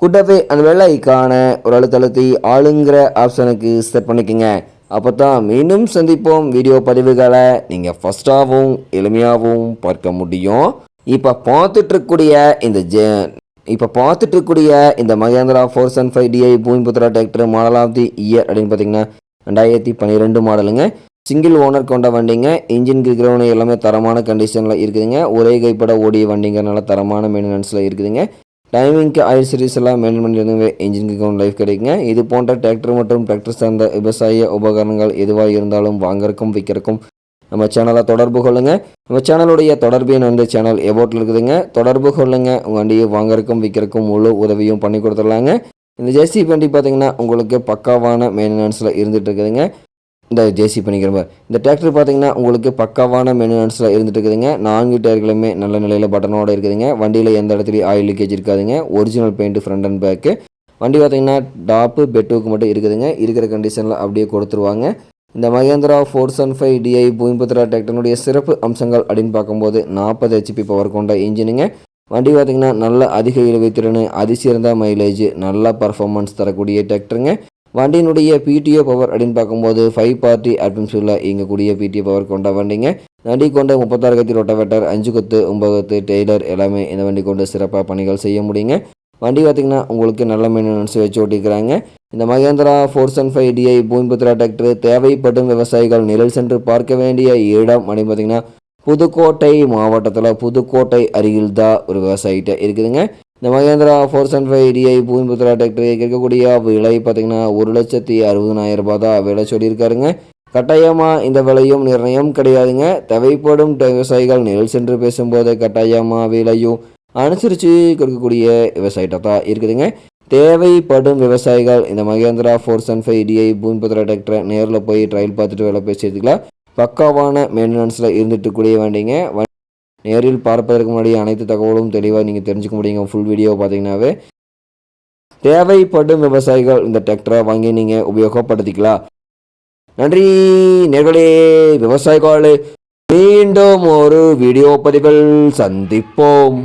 கூட்டவே அந்த வெள்ளை ஐக்கான ஒரு அழுத்தழுத்தி ஆளுங்கிற ஆப்ஷனுக்கு செட் பண்ணிக்கோங்க. அப்போ தான் மீண்டும் சந்திப்போம். வீடியோ பதிவுகளை நீங்கள் ஃபஸ்ட்டாகவும் எளிமையாகவும் பார்க்க முடியும். இப்போ பார்த்துட்ருக்கக்கூடிய இந்த ஜே இப்போ பார்த்துட்ருக்கக்கூடிய இந்த Mahindra four seven five DI Bhoomiputra tractor model of the year அப்படின்னு பார்த்தீங்கன்னா ரெண்டாயிரத்தி பன்னிரெண்டு மாடலுங்க. சிங்கிள் ஓனர் கொண்ட வண்டிங்க. இன்ஜின் கிரவுண்ட் எல்லாமே தரமான கண்டிஷனில் இருக்குதுங்க. ஒரே கைப்பட ஓடிய வண்டிங்கிறனால தரமான மெயின்டெனன்ஸில் இருக்குதுங்க. டைமிங்க்கு ஆயில் சீரீஸ் எல்லாம் மெயின்டைன் பண்ணியிருந்தவங்க இன்ஜின் கவுண்ட் லைஃப் கிடைக்குங்க. இது போன்ற டிராக்டர் மற்றும் டிராக்டர் சார்ந்த விவசாய உபகரணங்கள் எதுவாக இருந்தாலும் வாங்கறக்கும் விற்கிறக்கும் நம்ம சேனலை தொடர்பு கொள்ளுங்க. நம்ம சேனலுடைய தொடர்பு எண் வந்து சேனல் எபோட்டில் இருக்குதுங்க. தொடர்பு கொள்ளுங்க. உங்கள் வண்டியை வாங்கறக்கும் விற்கிறக்கும் முழு உதவியும் பண்ணி கொடுத்துடலாங்க. இந்த ஜேசி வண்டி பார்த்தீங்கன்னா உங்களுக்கு பக்காவான மெயின்டெனன்ஸில் இருந்துகிட்டு இருக்குதுங்க. இந்த ஜேசி பண்ணிக்கிற மாதிரி. இந்த டிராக்டர் பார்த்தீங்கன்னா உங்களுக்கு பக்காவான மெயின்டெனன்ஸில் இருந்துட்டு இருக்குதுங்க. நான்கு டயர்களுமே நல்ல நிலையில் பட்டனோட இருக்குதுங்க. வண்டியில் எந்த இடத்துலையும் ஆயில் லீக்கேஜ் இருக்காதுங்க. Original paint front and back வண்டி பார்த்தீங்கன்னா டாப்பு பெட்டுக்கு மட்டும் இருக்குதுங்க. இருக்கிற கண்டிஷனில் அப்படியே கொடுத்துருவாங்க. இந்த Mahindra four seven five DI Bhoomiputra டிராக்டருடைய சிறப்பு அம்சங்கள் அப்படின்னு பார்க்கும்போது நாற்பது ஹெச்பி பவர் கொண்ட இன்ஜினுங்க வண்டி பார்த்திங்கன்னா நல்ல அதிக இழுவை திறன் அதிசிறந்த மைலேஜ் நல்ல பர்ஃபார்மன்ஸ் தரக்கூடிய டிராக்டருங்க வண்டியினுடைய பிடிஓ பவர் அப்படின்னு பார்க்கும்போது ஃபைவ் பார்ட்டி அட்மிஷனில் இயங்கக்கூடிய பிடிஓ பவர் கொண்ட வண்டிங்க. வண்டி கொண்ட முப்பத்தாறு கத்தி ரொட்டவேட்டர் அஞ்சு கொத்து ஒன்பது கொத்து டெய்லர் எல்லாமே இந்த வண்டி கொண்டு சிறப்பாக பணிகள் செய்ய முடியுங்க. வண்டி பார்த்திங்கன்னா உங்களுக்கு நல்ல மெயின்டெனன்ஸ் வச்சு ஓட்டிக்கிறாங்க. இந்த Mahindra four seven five DI Bhoomiputra tractor தேவைப்படும் விவசாயிகள் நிழல் சென்று பார்க்க வேண்டிய இடம் அப்படின்னு பார்த்தீங்கன்னா புதுக்கோட்டை மாவட்டத்தில் புதுக்கோட்டை அருகில் தான் ஒரு விவசாயிகிட்ட இருக்குதுங்க. இந்த Mahindra four seven five DI Bhoomiputra tractor கேட்கக்கூடிய விலை பார்த்தீங்கன்னா ஒரு லட்சத்தி அறுபதனாயிரம் ரூபாய் தான் விலை சொல்லியிருக்காருங்க. கட்டாயமாக இந்த விலையும் நிர்ணயம் கிடையாதுங்க. தேவைப்படும் விவசாயிகள் நேரில் சென்று பேசும்போது கட்டாயமாக விலையும் அனுசரித்து கொடுக்கக்கூடிய விவசாயிட்ட தான் இருக்குதுங்க. தேவைப்படும் விவசாயிகள் இந்த Mahindra four seven five DI Bhoomiputra டிராக்டரை நேரில் போய் ட்ரையல் பார்த்துட்டு வேலை பேசி எடுத்துக்கலாம் பக்காவான மெயின்டெனன்ஸில் இருந்துட்டு கூடிய வேண்டிங்க. நேரில் பார்ப்பதற்கு முன்னாடி அனைத்து தகவலும் தெளிவாக நீங்கள் தெரிஞ்சுக்க முடியுங்க. ஃபுல் வீடியோ பார்த்தீங்கன்னாவே தேவைப்படும் விவசாயிகள் இந்த டிராக்டரை வாங்கி நீங்கள் உபயோகப்படுத்திக்கலாம். நன்றி நேர்களே விவசாயிகளே மீண்டும் ஒரு வீடியோ பதிவில் சந்திப்போம்.